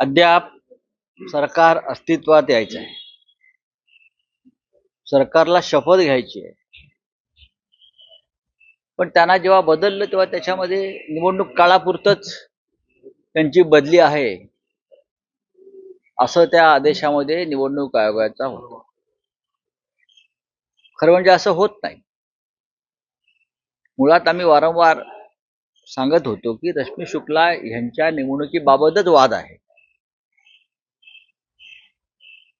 अद्याप सरकार अस्तित्वात यायचं आहे सरकारला शपथ घ्यायची आहे. पण त्यांना जेव्हा बदललं तेव्हा त्याच्यामध्ये निवडणूक काळापुरतच त्यांची बदली आहे. असं त्या आदेशामध्ये निवडणूक आयोगाचा होतो. खरं म्हणजे असं होत नाही. मुळात आम्ही वारंवार सांगत होतो की रश्मी शुक्ला यांच्या निवडणुकीबाबतच वाद आहे.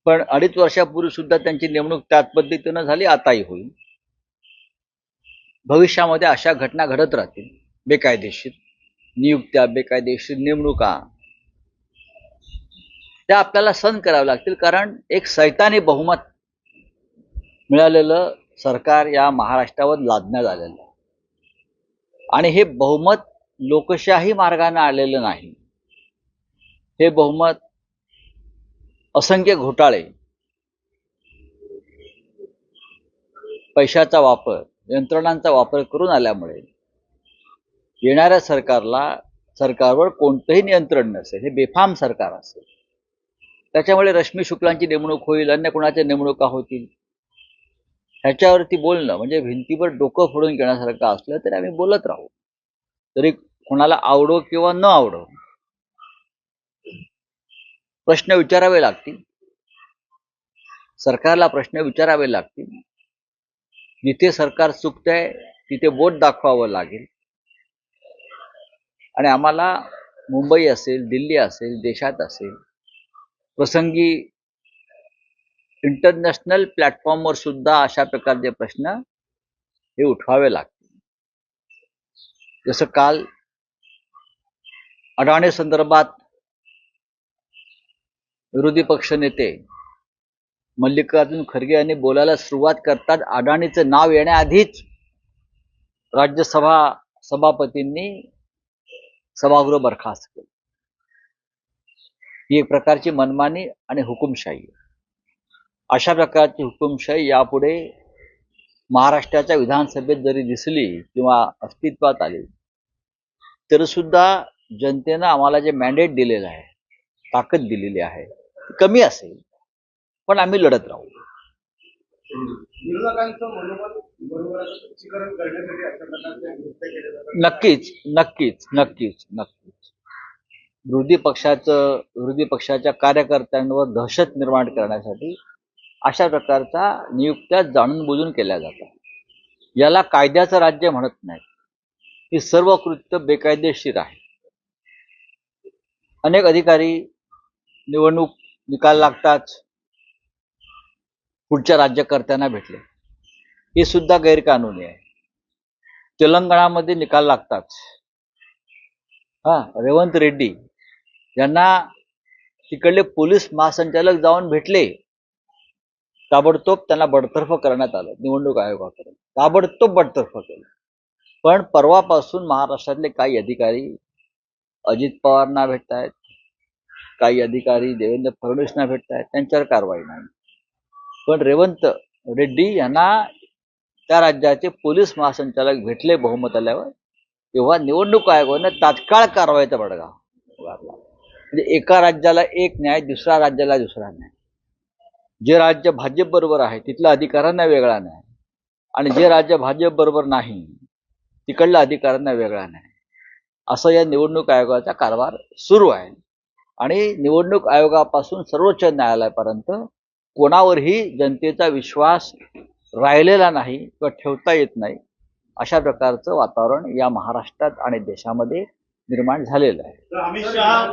पण अडीच वर्षापूर्वी सुद्धा त्यांची नेमणूक त्याच पद्धतीनं झाली आताही होईल. भविष्यामध्ये अशा घटना घडत राहतील बेकायदेशीर. नियुक्त्या बेकायदेशीर नेमणुका. त्या आपल्याला सहन कराव्या लागतील कारण एक सैतानी बहुमत मिळालेलं सरकार या महाराष्ट्रावर लादण्यात आलेलं आहे. आणि हे बहुमत लोकशाही मार्गाने आलेलं नाही. हे बहुमत असंख्य घोटाळे पैशाचा वापर यंत्रणांचा वापर करून आल्यामुळे येणाऱ्या सरकारला सरकारवर कोणतंही नियंत्रण नसेल हे बेफाम सरकार असेल. त्याच्यामुळे रश्मी शुक्लांची नेमणूक होईल अन्य कोणाच्या नेमणुका होतील? ह्याच्यावरती बोलणं म्हणजे भिंतीवर डोकं फोडून घेण्यासारखं असलं तरी आम्ही बोलत राहू. तरी कोणाला आवडो किंवा न आवडो प्रश्न विचारावे लागतील. सरकारला प्रश्न विचारावे लागतील. जिथे सरकार चुकतंय तिथे बोट दाखवावं लागेल. आणि आम्हाला मुंबई असेल दिल्ली असेल देशात असेल प्रसंगी इंटरनॅशनल प्लॅटफॉर्मवर सुद्धा अशा प्रकारचे प्रश्न हे उठवावे लागतील. जसं काल अडाणी संदर्भात विरोधी पक्ष नेते मल्लिकार्जुन खरगे यांनी बोलायला सुरुवात करतात अडाणीचं नाव येण्याआधीच राज्यसभा सभापतींनी सभागृह बरखास्त केलं. ही एक प्रकारची मनमानी आणि हुकुमशाही आहे. अशा प्रकारची हुकुमशाही यापुढे महाराष्ट्राच्या विधानसभेत जरी दिसली किंवा अस्तित्वात आली तरी सुद्धा जनतेनं आम्हाला जे मॅन्डेट दिलेलं आहे ताकद दिलेली आहे ती कमी असेल. पण आम्ही लढत राहू. नक्कीच नक्कीच नक्कीच नक्कीच. विरोधी पक्षाचं विरोधी पक्षाच्या कार्यकर्त्यांवर दहशत निर्माण करण्यासाठी अशा प्रकारचा नियुक्त्या जाणून बुजून केल्या जातात. याला कायद्याचं राज्य म्हणत नाही ही सर्व कृत्य बेकायदेशीर आहे. अनेक अधिकारी निवडणूक निकाल लागताच पुढच्या राज्यकर्त्यांना भेटले. हे सुद्धा गैरकानूनी आहे. तेलंगणामध्ये निकाल लागताच. हा रेवंत रेड्डी यांना तिकडले पोलीस महासंचालक जाऊन भेटले. ताबडतोब त्यांना बडतर्फ करण्यात आलं. निवडणूक आयोगाकडे ताबडतोब बडतर्फ केलं. पण परवापासून महाराष्ट्रातले काही अधिकारी अजित पवारना भेटत आहेत काही अधिकारी देवेंद्र फडणवीसना भेटत आहेत त्यांच्यावर कारवाई नाही. पण रेवंत रेड्डी यांना त्या राज्याचे पोलीस महासंचालक भेटले बहुमत आल्यावर तेव्हा निवडणूक आयोगानं तात्काळ कारवाईचा बडगा उगारला म्हणजे एका राज्याला एक न्याय दुसऱ्या राज्याला दुसरा न्याय. जे राज्य भाजप बरोबर आहे तिथल्या अधिकाऱ्यांना वेगळा नाही. आणि जे राज्य भाजप बरोबर नाही तिकडल्या अधिकाऱ्यांना वेगळा नाही. असं या निवडणूक आयोगाचा कारभार सुरू आहे. आणि निवडणूक आयोगापासून सर्वोच्च न्यायालयापर्यंत कोणावरही जनतेचा विश्वास राहिलेला नाही किंवा ठेवता येत नाही अशा प्रकारचं वातावरण या महाराष्ट्रात आणि देशामध्ये निर्माण झालेलं आहे. अमित शहा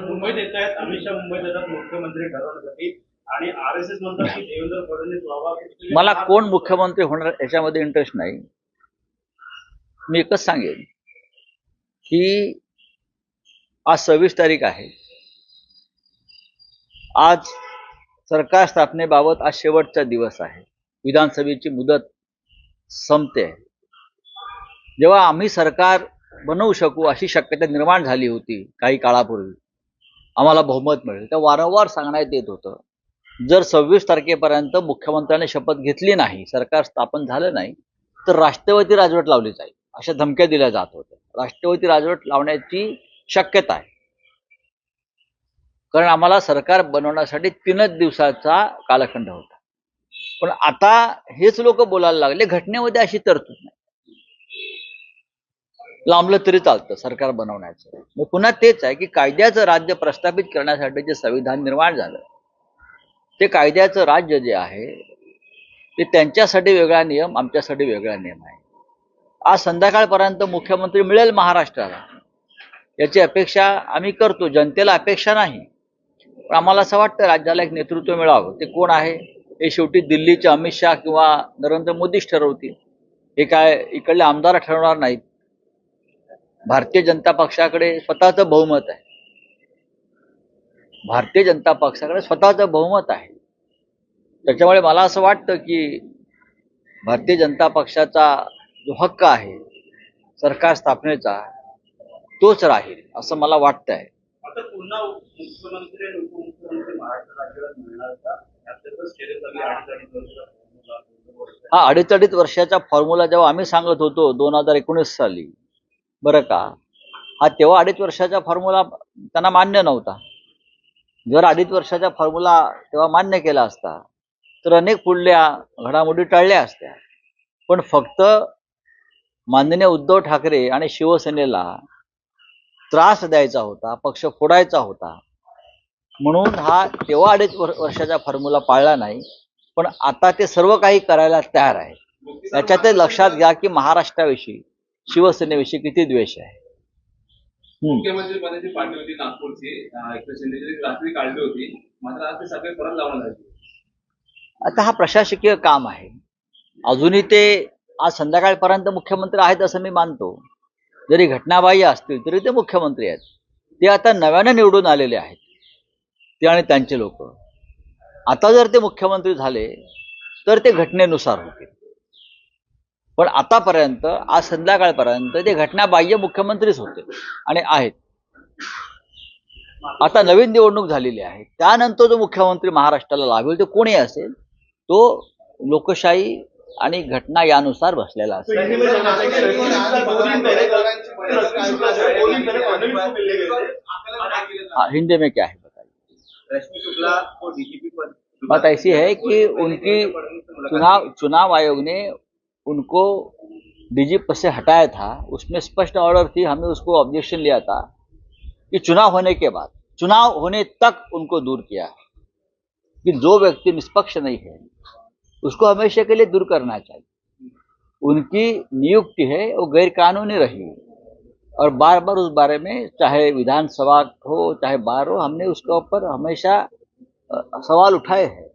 मुंबईत येत आहेत. अमित शहा मुंबईत येतात. मुख्यमंत्री ठरवण्यासाठी आणि आर एस एस म्हणतात की देवेंद्र फडणवीस व्हावा मला कोण मुख्यमंत्री होणार याच्यामध्ये इंटरेस्ट नाही. मी एकच सांगेन की आज सव्वीस तारीख आहे. आज सरकार स्थापनेबाबत आज शेवटचा दिवस आहे. विधानसभेची मुदत संपते. आहे जेव्हा आम्ही सरकार बनवू शकू अशी शक्यता निर्माण झाली होती काही काळापूर्वी आम्हाला बहुमत मिळेल. तर वारंवार सांगण्यात येत होतं. जर सव्वीस तारखेपर्यंत मुख्यमंत्र्यांनी शपथ घेतली नाही सरकार स्थापन झालं नाही तर राष्ट्रपती राजवट लावली जाईल अशा धमक्या दिल्या जात होत्या. राष्ट्रपती राजवट लावण्याची शक्यता आहे. कारण आम्हाला सरकार बनवण्यासाठी तीनच दिवसाचा कालखंड होता. पण आता हेच लोक बोलायला लागले घटनेमध्ये अशी तरतूद नाही. लांबलं तरी चालतं सरकार बनवण्याचं. पुन्हा तेच आहे की कायद्याचं राज्य प्रस्थापित करण्यासाठी जे संविधान निर्माण झालं ते कायद्याचं राज्य जे आहे ते त्यांच्यासाठी वेगळा नियम आमच्यासाठी वेगळा नियम आहे. आज संध्याकाळपर्यंत मुख्यमंत्री मिळेल महाराष्ट्राला. याची अपेक्षा आम्ही करतो. जनतेला अपेक्षा नाही. पण आम्हाला असं वाटतं राज्याला एक नेतृत्व मिळावं. ते कोण आहे? हे शेवटी दिल्लीचे अमित शहा किंवा नरेंद्र मोदीच ठरवतील. हे काय इकडले आमदार ठरवणार नाहीत. भारतीय जनता पक्षाकडे स्वतःचं बहुमत आहे. भारतीय जनता पक्षाकडे स्वतःचं बहुमत आहे. त्याच्यामुळे मला असं वाटतं की भारतीय जनता पक्षाचा जो हक्क आहे सरकार स्थापनेचा तोच राहील असं मला वाटतं आहे. हा अडीच अडीच वर्षाचा फॉर्म्युला जेव्हा आम्ही सांगत होतो दोन हजार एकोणीस साली बरं का? हा तेव्हा अडीच वर्षाचा फॉर्म्युला त्यांना मान्य नव्हता. जर अडीच वर्षाचा फॉर्म्युला तेव्हा मान्य केला असता तर अनेक पुढल्या घडामोडी टळल्या असत्या. पण फक्त माननीय उद्धव ठाकरे आणि शिवसेनेला त्रास द्यायचा होता पक्ष फोडायचा होता. म्हणून हा तेव्हा अडीच वर्षाचा फॉर्म्युला पाळला नाही पण आता ते सर्व काही करायला तयार आहे त्याच्यात लक्षात घ्या की महाराष्ट्राविषयी शिवसेनेविषयी किती द्वेष आहे. मुख्यमंत्री पदाची पार्टी होती नागपूरची. अं, एकनाथ शिंदेची रात्री काढली होती. मात्र आज ते सगळे परत लावण्यात आले. आता हा प्रशासकीय काम आहे. अजूनही ते आज संध्याकाळपर्यंत मुख्यमंत्री आहेत असं मी मानतो. जरी घटनाबाह्य असतील तरी ते मुख्यमंत्री आहेत. ते आता नव्याने निवडून आलेले आहेत. ते आणि त्यांचे लोक. आता जर ते मुख्यमंत्री झाले तर ते घटनेनुसार होतील. पण आतापर्यंत आज संध्याकाळपर्यंत ते घटनाबाह्य मुख्यमंत्रीच होते आणि आहेत. आता नवीन निवडणूक झालेली आहे. त्यानंतर जो मुख्यमंत्री महाराष्ट्राला लाभेल तो कोणी असेल? तो लोकशाही आणि घटना यानुसार बसलेला असेल. म्हणजे हिंदी में क्या है बताइए? रश्मी शुक्ला को डीजीपी पर बात ऐसी है कि उनकी चुनाव चुनाव आयोग ने उनको डीजी पद से हटाया था, उसमें स्पष्ट ऑर्डर थी हमने उसको ऑब्जेक्शन लिया था कि चुनाव होने के बाद, चुनाव होने तक उनको दूर किया कि जो व्यक्ति निष्पक्ष नहीं है, उसको हमेशा के लिए दूर करना चाहिए। उनकी नियुक्ति है, वो गैरकानूनी रही और बार बार उस बारे में, चाहे विधानसभा हो, चाहे बार हो, हमने उसके ऊपर हमेशा सवाल उठाए हैं।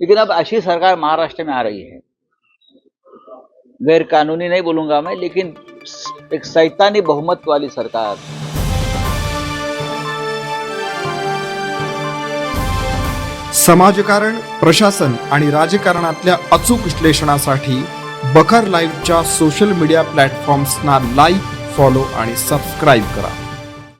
लेकिन अब ऐसी सरकार महाराष्ट्र में आ रही है गैरकानूनी नहीं बोलूंगा मैं लेकिन एक सैतानी बहुमत वाली सरकार. समाजकारण प्रशासन आणि राजकारणातल्या अचूक विश्लेषणासाठी बखर लाईव्हच्या सोशल मीडिया प्लॅटफॉर्म्सना लाईक फॉलो आणि सबस्क्राईब करा.